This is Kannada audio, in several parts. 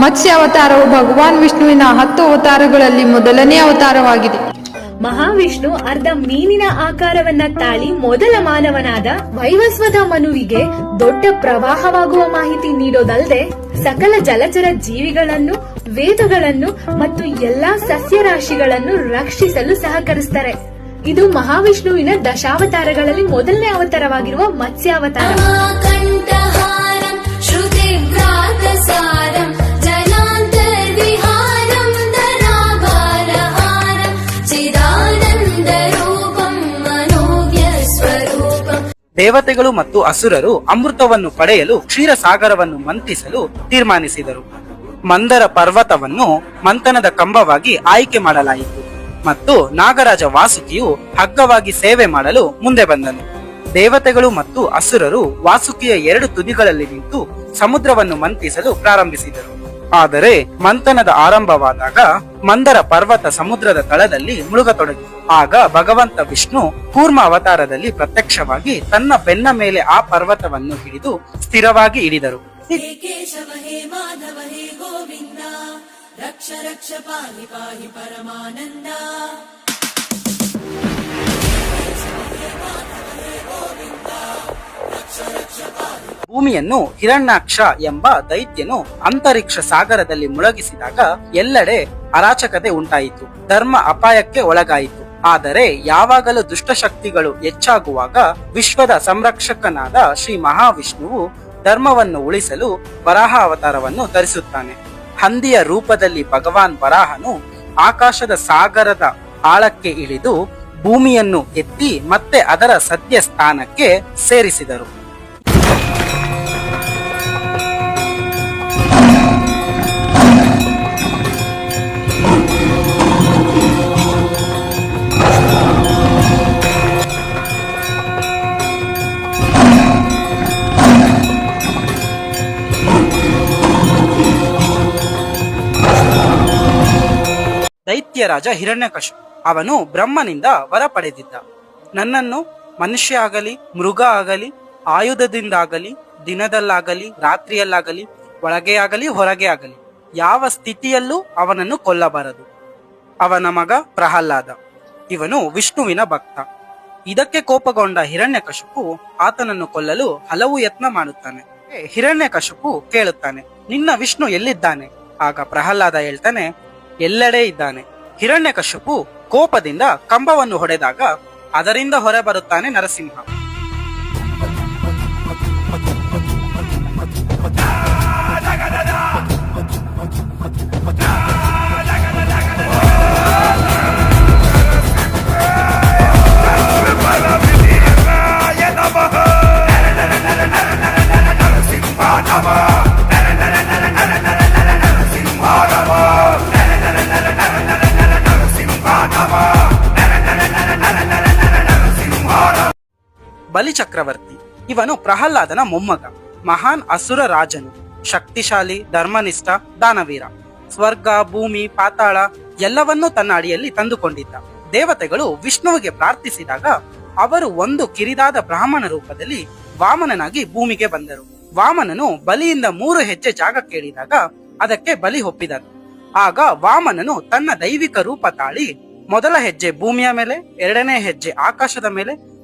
ಮತ್ಸ್ಯ ಅವತಾರವು ಭಗವಾನ್ ವಿಷ್ಣುವಿನ ಹತ್ತು ಅವತಾರಗಳಲ್ಲಿ ಮೊದಲನೇ ಅವತಾರವಾಗಿದೆ. ಮಹಾವಿಷ್ಣು ಅರ್ಧ ಮೀನಿನ ಆಕಾರವನ್ನ ತಾಳಿ ಮೊದಲ ಮಾನವನಾದ ವೈವಸ್ವದ ಮನುವಿಗೆ ದೊಡ್ಡ ಪ್ರವಾಹವಾಗುವ ಮಾಹಿತಿ ನೀಡೋದಲ್ಲದೆ ಸಕಲ ಜಲಚರ ಜೀವಿಗಳನ್ನು ವೇದಗಳನ್ನು ಮತ್ತು ಎಲ್ಲಾ ಸಸ್ಯರಾಶಿಗಳನ್ನು ರಕ್ಷಿಸಲು ಸಹಕರಿಸ್ತಾರೆ. ಇದು ಮಹಾವಿಷ್ಣುವಿನ ದಶಾವತಾರಗಳಲ್ಲಿ ಮೊದಲನೇ ಅವತಾರವಾಗಿರುವ ಮತ್ಸ್ಯಾವತಾರ. ದೇವತೆಗಳು ಮತ್ತು ಅಸುರರು ಅಮೃತವನ್ನು ಪಡೆಯಲು ಕ್ಷೀರಸಾಗರವನ್ನು ಮಂಥಿಸಲು ತೀರ್ಮಾನಿಸಿದರು. ಮಂದರ ಪರ್ವತವನ್ನು ಮಂಥನದ ಕಂಬವಾಗಿ ಆಯ್ಕೆ ಮಾಡಲಾಯಿತು ಮತ್ತು ನಾಗರಾಜ ವಾಸುಕಿಯು ಹಗ್ಗವಾಗಿ ಸೇವೆ ಮಾಡಲು ಮುಂದೆ ಬಂದನು. ದೇವತೆಗಳು ಮತ್ತು ಅಸುರರು ವಾಸುಕಿಯ ಎರಡು ತುದಿಗಳಲ್ಲಿ ನಿಂತು ಸಮುದ್ರವನ್ನು ಮಂಥಿಸಲು ಪ್ರಾರಂಭಿಸಿದರು. ಆದರೆ ಮಂಥನದ ಆರಂಭವಾದಾಗ ಮಂದರ ಪರ್ವತ ಸಮುದ್ರದ ತಳದಲ್ಲಿ ಮುಳುಗತೊಡಗಿತು ಆಗ ಭಗವಂತ ವಿಷ್ಣು ಕೂರ್ಮ ಅವತಾರದಲ್ಲಿ ಪ್ರತ್ಯಕ್ಷವಾಗಿ ತನ್ನ ಬೆನ್ನ ಮೇಲೆ ಆ ಪರ್ವತವನ್ನು ಹಿಡಿದು ಸ್ಥಿರವಾಗಿ ಹಿಡಿದರು ಭೂಮಿಯನ್ನು ಹಿರಣ್ಯಾಕ್ಷ ಎಂಬ ದೈತ್ಯನು ಅಂತರಿಕ್ಷ ಸಾಗರದಲ್ಲಿ ಮುಳುಗಿಸಿದಾಗ ಎಲ್ಲೆಡೆ ಅರಾಚಕತೆ ಉಂಟಾಯಿತು. ಧರ್ಮ ಅಪಾಯಕ್ಕೆ ಒಳಗಾಯಿತು. ಆದರೆ ಯಾವಾಗಲೂ ದುಷ್ಟಶಕ್ತಿಗಳು ಹೆಚ್ಚಾಗುವಾಗ ವಿಶ್ವದ ಸಂರಕ್ಷಕನಾದ ಶ್ರೀ ಮಹಾವಿಷ್ಣುವು ಧರ್ಮವನ್ನು ಉಳಿಸಲು ವರಾಹ ಅವತಾರವನ್ನು ಧರಿಸುತ್ತಾನೆ. ಹಂದಿಯ ರೂಪದಲ್ಲಿ ಭಗವಾನ್ ವರಾಹನು ಆಕಾಶದ ಸಾಗರದ ಆಳಕ್ಕೆ ಇಳಿದು ಭೂಮಿಯನ್ನು ಎತ್ತಿ ಮತ್ತೆ ಅದರ ಸದ್ಯ ಸ್ಥಾನಕ್ಕೆ ಸೇರಿಸಿದರು. ದೈತ್ಯ ರಾಜ ಹಿರಣ್ಯಕಶು ಅವನು ಬ್ರಹ್ಮನಿಂದ ವರ ಪಡೆದಿದ್ದ. ನನ್ನನ್ನು ಮನುಷ್ಯ ಆಗಲಿ ಮೃಗ ಆಗಲಿ, ಆಯುಧದಿಂದಾಗಲಿ, ದಿನದಲ್ಲಾಗಲಿ, ರಾತ್ರಿಯಲ್ಲಾಗಲಿ, ಒಳಗೆ ಆಗಲಿ, ಹೊರಗೆ ಆಗಲಿ, ಯಾವ ಸ್ಥಿತಿಯಲ್ಲೂ ಅವನನ್ನು ಕೊಲ್ಲಬಾರದು. ಅವನ ಮಗ ಪ್ರಹ್ಲಾದ. ಇವನು ವಿಷ್ಣುವಿನ ಭಕ್ತ. ಇದಕ್ಕೆ ಕೋಪಗೊಂಡ ಹಿರಣ್ಯಕಶಪು ಆತನನ್ನು ಕೊಲ್ಲಲು ಹಲವು ಯತ್ನ ಮಾಡುತ್ತಾನೆ. ಹಿರಣ್ಯಕಶಪು ಕೇಳುತ್ತಾನೆ, ನಿನ್ನ ವಿಷ್ಣು ಎಲ್ಲಿದ್ದಾನೆ? ಆಗ ಪ್ರಹ್ಲಾದ ಹೇಳ್ತಾನೆ, ಎಲ್ಲೆಡೆ ಇದ್ದಾನೆ. ಹಿರಣ್ಯಕಶಿಪು ಕೋಪದಿಂದ ಕಂಬವನ್ನು ಹೊಡೆದಾಗ ಅದರಿಂದ ಹೊರಬರುತ್ತಾನೆ ನರಸಿಂಹ. ಬಲಿ ಚಕ್ರವರ್ತಿ. ಇವನು ಪ್ರಹ್ಲಾದನ ಮೊಮ್ಮಗ. ಮಹಾನ್ ಅಸುರ ರಾಜನು. ಶಕ್ತಿಶಾಲಿ, ಧರ್ಮನಿಷ್ಠ, ದಾನವೀರ. ಸ್ವರ್ಗ, ಭೂಮಿ, ಪಾತಾಳ ಎಲ್ಲವನ್ನೂ ತನ್ನ ಅಡಿಯಲ್ಲಿ ತಂದುಕೊಂಡಿದ್ದ. ದೇವತೆಗಳು ವಿಷ್ಣುವಿಗೆ ಪ್ರಾರ್ಥಿಸಿದಾಗ ಅವರು ಒಂದು ಕಿರಿದಾದ ಬ್ರಾಹ್ಮಣ ರೂಪದಲ್ಲಿ ವಾಮನನಾಗಿ ಭೂಮಿಗೆ ಬಂದರು. ವಾಮನನು ಬಲಿಯಿಂದ ಮೂರು ಹೆಜ್ಜೆ ಜಾಗ ಕೇಳಿದಾಗ ಅದಕ್ಕೆ ಬಲಿ ಒಪ್ಪಿದನು. ಆಗ ವಾಮನನು ತನ್ನ ದೈವಿಕ ರೂಪ ತಾಳಿ ಮೊದಲ ಹೆಜ್ಜೆ ಭೂಮಿಯ ಮೇಲೆ, ಎರಡನೇ ಹೆಜ್ಜೆ ಆಕಾಶದ ಮೇಲೆ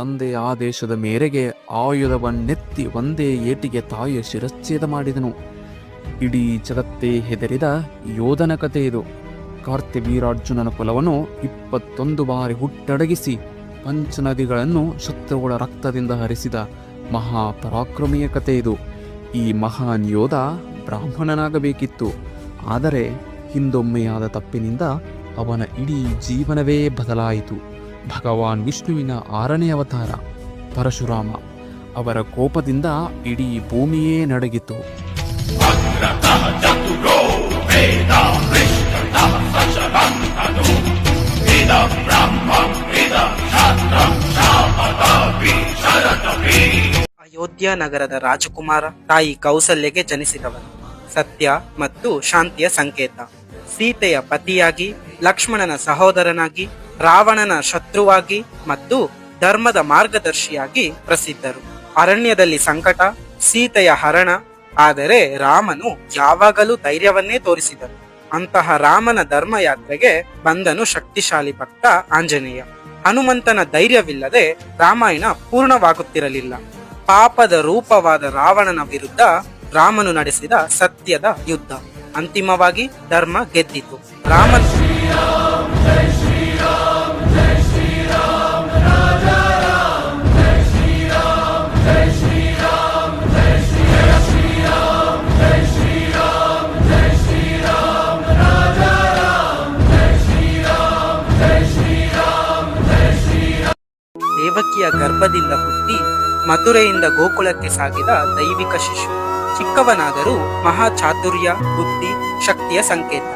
ತಂದೆಯ ಆದೇಶದ ಮೇರೆಗೆ ಆಯುಧವನ್ನೆತ್ತಿ ಒಂದೇ ಏಟಿಗೆ ತಾಯಿಯ ಶಿರಚ್ಛೇದ ಮಾಡಿದನು. ಇಡೀ ಜಗತ್ತೇ ಹೆದರಿದ ಯೋಧನ ಕಥೆ ಇದು. ಕಾರ್ತಿವೀರಾರ್ಜುನನ ಕುಲವನ್ನು ಇಪ್ಪತ್ತೊಂದು ಬಾರಿ ಹುಟ್ಟಡಗಿಸಿ ಪಂಚನದಿಗಳನ್ನು ಶತ್ರುಗಳ ರಕ್ತದಿಂದ ಹರಿಸಿದ ಮಹಾಪರಾಕ್ರಮಿಯ ಕಥೆ ಇದು. ಈ ಮಹಾನ್ ಯೋಧ ಬ್ರಾಹ್ಮಣನಾಗಬೇಕಿತ್ತು. ಆದರೆ ಹಿಂದೊಮ್ಮೆಯಾದ ತಪ್ಪಿನಿಂದ ಅವನ ಇಡೀ ಜೀವನವೇ ಬದಲಾಯಿತು. ಭಗವಾನ್ ವಿಷ್ಣುವಿನ ಆರನೇ ಅವತಾರ, ಪರಶುರಾಮ. ಅವರ ಕೋಪದಿಂದ ಇಡೀ ಭೂಮಿಯೇ ನಡಗಿತು. ಅಯೋಧ್ಯ ನಗರದ ರಾಜಕುಮಾರ ತಾಯಿ ಕೌಸಲ್ಯಗೆ ಜನಿಸಿದವರು ಸತ್ಯ ಮತ್ತು ಶಾಂತಿಯ ಸಂಕೇತ. ಸೀತೆಯ ಪತಿಯಾಗಿ, ಲಕ್ಷ್ಮಣನ ಸಹೋದರನಾಗಿ, ರಾವಣನ ಶತ್ರುವಾಗಿ ಮತ್ತು ಧರ್ಮದ ಮಾರ್ಗದರ್ಶಿಯಾಗಿ ಪ್ರಸಿದ್ಧರು. ಅರಣ್ಯದಲ್ಲಿ ಸಂಕಟ, ಸೀತೆಯ ಹರಣ, ಆದರೆ ರಾಮನು ಯಾವಾಗಲೂ ಧೈರ್ಯವನ್ನೇ ತೋರಿಸಿದನು. ಅಂತಹ ರಾಮನ ಧರ್ಮಯಾತ್ರೆಗೆ ಬಂದನು ಶಕ್ತಿಶಾಲಿ ಭಕ್ತ ಆಂಜನೇಯ. ಹನುಮಂತನ ಧೈರ್ಯವಿಲ್ಲದೆ ರಾಮಾಯಣ ಪೂರ್ಣವಾಗುತ್ತಿರಲಿಲ್ಲ. ಪಾಪದ ರೂಪವಾದ ರಾವಣನ ವಿರುದ್ಧ ರಾಮನು ನಡೆಸಿದ ಸತ್ಯದ ಯುದ್ಧ. ಅಂತಿಮವಾಗಿ ಧರ್ಮ ಗೆದ್ದಿತು. ರಾಮನ್ ದೇವಕಿಯ ಗರ್ಭದಿಂದ ಹುಟ್ಟಿ ಮಧುರೆಯಿಂದ ಗೋಕುಲಕ್ಕೆ ಸಾಗಿದ ದೈವಿಕ ಶಿಶು. ಚಿಕ್ಕವನಾದರೂ ಮಹಾ ಚಾತುರ್ಯ, ಬುದ್ಧಿ, ಶಕ್ತಿಯ ಸಂಕೇತ.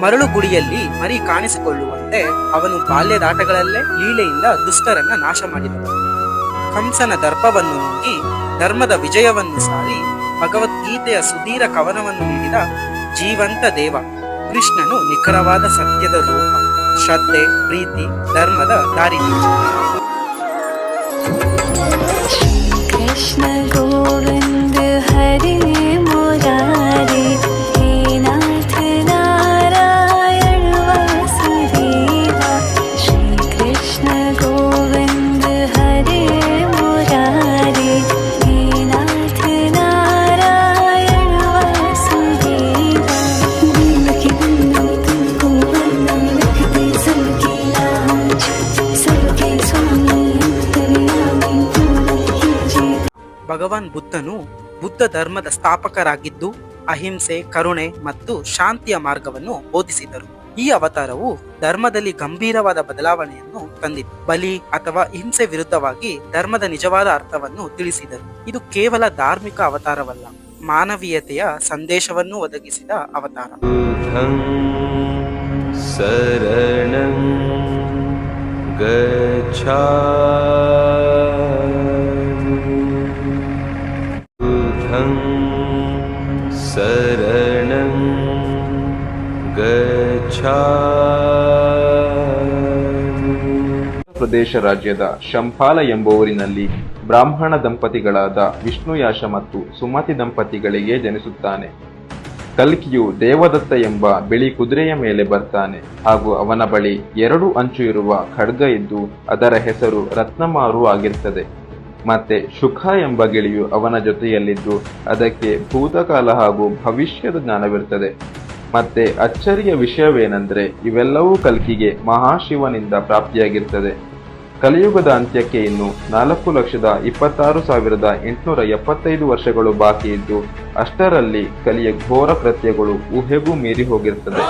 ಮರಳು ಗುಡಿಯಲ್ಲಿ ಮರಿ ಕಾಣಿಸಿಕೊಳ್ಳುವಂತೆ ಅವನು ಬಾಲ್ಯದಾಟಗಳಲ್ಲೇ ಲೀಲೆಯಿಂದ ದುಷ್ಟರನ್ನ ನಾಶ ಮಾಡಿದನು. ಕಂಸನ ದರ್ಪವನ್ನು ನುಂಗಿ ಧರ್ಮದ ವಿಜಯವನ್ನು ಸಾರಿ ಭಗವದ್ಗೀತೆಯ ಸುಧೀರ ಕವನವನ್ನು ನೀಡಿದ ಜೀವಂತ ದೇವ, ಕೃಷ್ಣನು ನಿಖರವಾದ ಸತ್ಯದ ರೂಪ, ಶ್ರದ್ಧೆ, ಪ್ರೀತಿ, ಧರ್ಮದ ದಾರಿ. ಭಗವಾನ್ ಬುದ್ಧನು ಬುದ್ಧ ಧರ್ಮದ ಸ್ಥಾಪಕರಾಗಿದ್ದು ಅಹಿಂಸೆ, ಕರುಣೆ ಮತ್ತು ಶಾಂತಿಯ ಮಾರ್ಗವನ್ನು ಬೋಧಿಸಿದರು. ಈ ಅವತಾರವು ಧರ್ಮದಲ್ಲಿ ಗಂಭೀರವಾದ ಬದಲಾವಣೆಯನ್ನು ತಂದಿತು ಬಲಿ ಅಥವಾ ಹಿಂಸೆ ವಿರುದ್ಧವಾಗಿ ಧರ್ಮದ ನಿಜವಾದ ಅರ್ಥವನ್ನು ತಿಳಿಸಿದರು. ಇದು ಕೇವಲ ಧಾರ್ಮಿಕ ಅವತಾರವಲ್ಲ, ಮಾನವೀಯತೆಯ ಸಂದೇಶವನ್ನು ಒದಗಿಸಿದ ಅವತಾರ. ಸರಣ ಶರಣ ಪ್ರದೇಶ ರಾಜ್ಯದ ಶಂಫಾಲ ಎಂಬುವರಿನಲ್ಲಿ ಬ್ರಾಹ್ಮಣ ದಂಪತಿಗಳಾದ ವಿಷ್ಣುಯಾಶ ಮತ್ತು ಸುಮತಿ ದಂಪತಿಗಳಿಗೆ ಜನಿಸುತ್ತಾನೆ. ಕಲ್ಕಿಯು ದೇವದತ್ತ ಎಂಬ ಬಿಳಿ ಕುದುರೆಯ ಮೇಲೆ ಬರ್ತಾನೆ ಹಾಗೂ ಅವನ ಬಳಿ ಎರಡು ಅಂಚು ಇರುವ ಖಡ್ಗ ಇದ್ದು ಅದರ ಹೆಸರು ರತ್ನಮಾರು ಆಗಿರ್ತದೆ ಮತ್ತೆ ಶುಖ ಎಂಬ ಗಿಳಿಯು ಅವನ ಜೊತೆಯಲ್ಲಿದ್ದು ಅದಕ್ಕೆ ಭೂತಕಾಲ ಹಾಗೂ ಭವಿಷ್ಯದ ಜ್ಞಾನವಿರ್ತದೆ ಮತ್ತೆ ಅಚ್ಚರಿಯ ವಿಷಯವೇನೆಂದರೆ ಇವೆಲ್ಲವೂ ಕಲ್ಕಿಗೆ ಮಹಾಶಿವನಿಂದ ಪ್ರಾಪ್ತಿಯಾಗಿರ್ತದೆ. ಕಲಿಯುಗದ ಅಂತ್ಯಕ್ಕೆ ಇನ್ನು ನಾಲ್ಕು ಲಕ್ಷದ ಇಪ್ಪತ್ತಾರು ಸಾವಿರದ ಎಂಟುನೂರ ಎಪ್ಪತ್ತೈದು ವರ್ಷಗಳು ಬಾಕಿ ಇದ್ದು, ಅಷ್ಟರಲ್ಲಿ ಕಲಿಯ ಘೋರ ಕೃತ್ಯಗಳು ಊಹೆಗೂ ಮೀರಿ ಹೋಗಿರ್ತದೆ